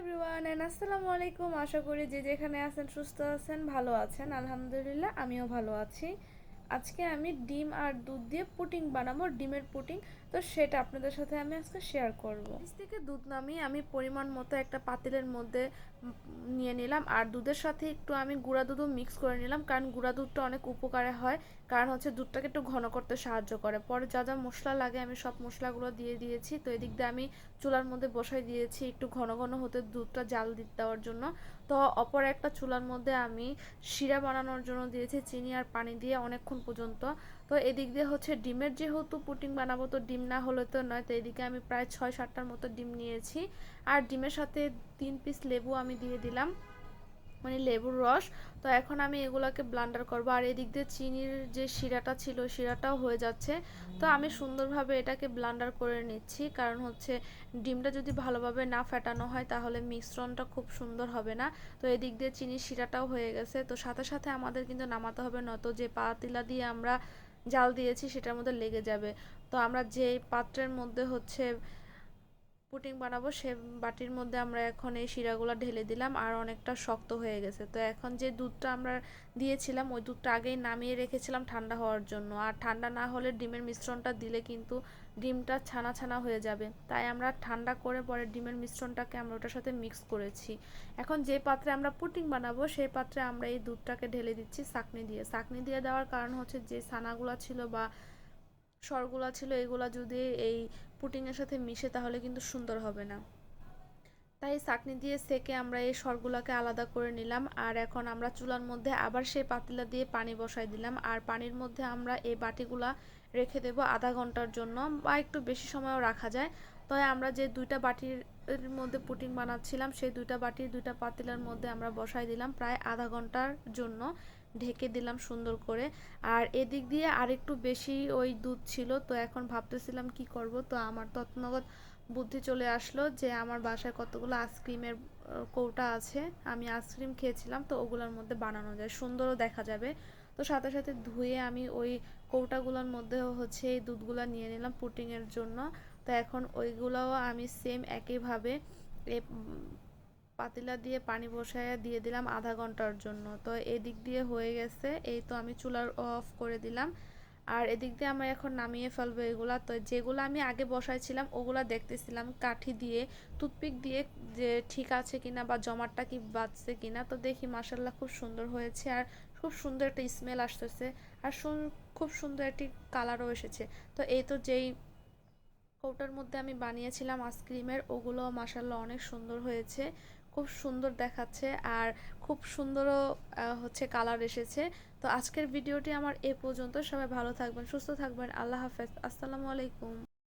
Everyone and আসসালামু আলাইকুম। আশা করি যে যেখানে আছেন, সুস্থ আছেন, ভালো আছেন। আলহামদুলিল্লাহ, আমিও ভালো আছি। আজকে আমি ডিম আর দুধ দিয়ে পুটিং বানাবো। ডিমের পুটিং তো সেটা আপনাদের সাথে আমি আজকে শেয়ার করব। ফ্রিজ থেকে দুধ নামিয়ে আমি পরিমাণ মতো একটা পাতিলের মধ্যে নিয়ে নিলাম, আর দুধের সাথে একটু আমি গুঁড়া দুধও মিক্স করে নিলাম, কারণ গুঁড়া দুধটা অনেক উপকারে হয়, কারণ হচ্ছে দুধটাকে একটু ঘন করতে সাহায্য করে। পরে যা যা মশলা লাগে আমি সব মশলাগুলো দিয়ে দিয়েছি, তো এদিক দিয়ে আমি চুলার মধ্যে বসাই দিয়েছি একটু ঘন ঘন হতে দুধটা জাল দিতে দেওয়ার জন্য। তো অপর একটা চুলার মধ্যে আমি শিরা বানানোর জন্য দিয়েছি, চিনি আর পানি দিয়ে অনেকক্ষণ পর্যন্ত। তো এদিক দিয়ে হচ্ছে ডিমের যেহেতু পুটিং বানাবো, তো ডিম না হলে তো নয়, তো এদিকে আমি প্রায় ছয় সাতটার মতো ডিম নিয়েছি। আর ডিমের সাথে তিন পিস লেবু আমি দিয়ে দিলাম মানে লেবুর রস। তো এখন আমি এগুলোকে ব্লান্ডার করব। আর এদিক দিয়ে চিনির যে শিরাটা ছিল, শিরাটাও হয়ে যাচ্ছে। তো আমি সুন্দরভাবে এটাকে ব্লান্ডার করে নিচ্ছি। কারণ হচ্ছে ডিমটা যদি ভালোভাবে না ফেটানো হয়, তাহলে মিশ্রণটা খুব সুন্দর হবে না। তো এদিক দিয়ে চিনির শিরাটাও হয়ে গেছে। তো সাথে সাথে আমাদের কিন্তু নামাতে হবে নয়তো যে পাতিলা দিয়ে আমরা জাল দিয়েছি সেটার মধ্যে লেগে যাবে। তো আমরা যে পাত্রের মধ্যে হচ্ছে পুটিং বানাবো, সে বাটির মধ্যে আমরা এখন এই শিরাগুলো ঢেলে দিলাম আর অনেকটা শক্ত হয়ে গেছে। তো এখন যে দুধটা আমরা দিয়েছিলাম, ওই দুধটা আগেই নামিয়ে রেখেছিলাম ঠান্ডা হওয়ার জন্য। আর ঠান্ডা না হলে ডিমের মিশ্রণটা দিলে কিন্তু ডিমটা ছানা ছানা হয়ে যাবে। তাই আমরা ঠান্ডা করে পরে ডিমের মিশ্রণটাকে আমরা ওটার সাথে মিক্স করেছি। এখন যে পাত্রে আমরা পুটিং বানাবো, সেই পাত্রে আমরা এই দুধটাকে ঢেলে দিচ্ছি চাকনি দিয়ে। চাকনি দিয়ে দেওয়ার কারণ হচ্ছে যে ছানাগুলো ছিল বা স্বরগুলা ছিল, এগুলা যদি এই পুটিংয়ের সাথে মিশে তাহলে কিন্তু সুন্দর হবে না। তাই চাকনি দিয়ে সেকে আমরা এই স্বরগুলোকে আলাদা করে নিলাম আর এখন আমরা চুলার মধ্যে আবার সেই পাতিলা দিয়ে পানি বসাই দিলাম আর পানির মধ্যে আমরা এই বাটিগুলা রেখে দেব আধা ঘণ্টার জন্য বা একটু বেশি সময়ও রাখা যায়। তাই আমরা যে দুইটা বাটির মধ্যে পুটিং বানাচ্ছিলাম সেই দুইটা বাটির দুইটা পাতিলার মধ্যে আমরা বসাই দিলাম প্রায় আধা ঘণ্টার জন্য। ঢেকে দিলাম সুন্দর করে। আর এদিক দিয়ে আরেকটু বেশি ওই দুধ ছিল, তো এখন ভাবতেছিলাম কি করব, তো আমার তৎনগত বুদ্ধি চলে আসলো যে আমার বাসায় কতগুলো আইসক্রিমের কৌটা আছে, আমি আইসক্রিম খেয়েছিলাম, তো ওগুলোর মধ্যে বানানো যায়, সুন্দরও দেখা যাবে। তো সাথে সাথে ধুয়ে আমি ওই কৌটাগুলোর মধ্যে হচ্ছে এই দুধগুলো নিয়ে নিলাম পুটিংয়ের জন্য। তো এখন ওইগুলোও আমি সেম একইভাবে পাতিলা দিয়ে পানি বসাইয়া দিয়ে দিলাম আধা ঘণ্টার জন্য। তো এদিক দিয়ে হয়ে গেছে, এই তো আমি চুলার অফ করে দিলাম। আর এদিক দিয়ে আমরা এখন নামিয়ে ফেলব এগুলা। তো যেগুলো আমি আগে বসাইছিলাম, ওগুলা দেখতেছিলাম কাঠি দিয়ে, টুথপিক দিয়ে যে ঠিক আছে কিনা বা জমাটটা কি বাঁচছে কিনা। তো দেখি মাসাল্লাহ খুব সুন্দর হয়েছে আর খুব সুন্দর একটা স্মেল আসতেছে আর খুব সুন্দর একটি কালারও এসেছে। তো এই তো যেই কৌটার মধ্যে আমি বানিয়েছিলাম আইসক্রিমের ওগুলো মাসাল্লাহ অনেক সুন্দর হয়েছে। খুব সুন্দর দেখাচ্ছে আর খুব সুন্দরও হচ্ছে কালার এসেছে। তো আজকের ভিডিওটি আমার এ পর্যন্ত। সবাই ভালো থাকবেন, সুস্থ থাকবেন। আল্লাহ হাফেজ। আসসালামু আলাইকুম।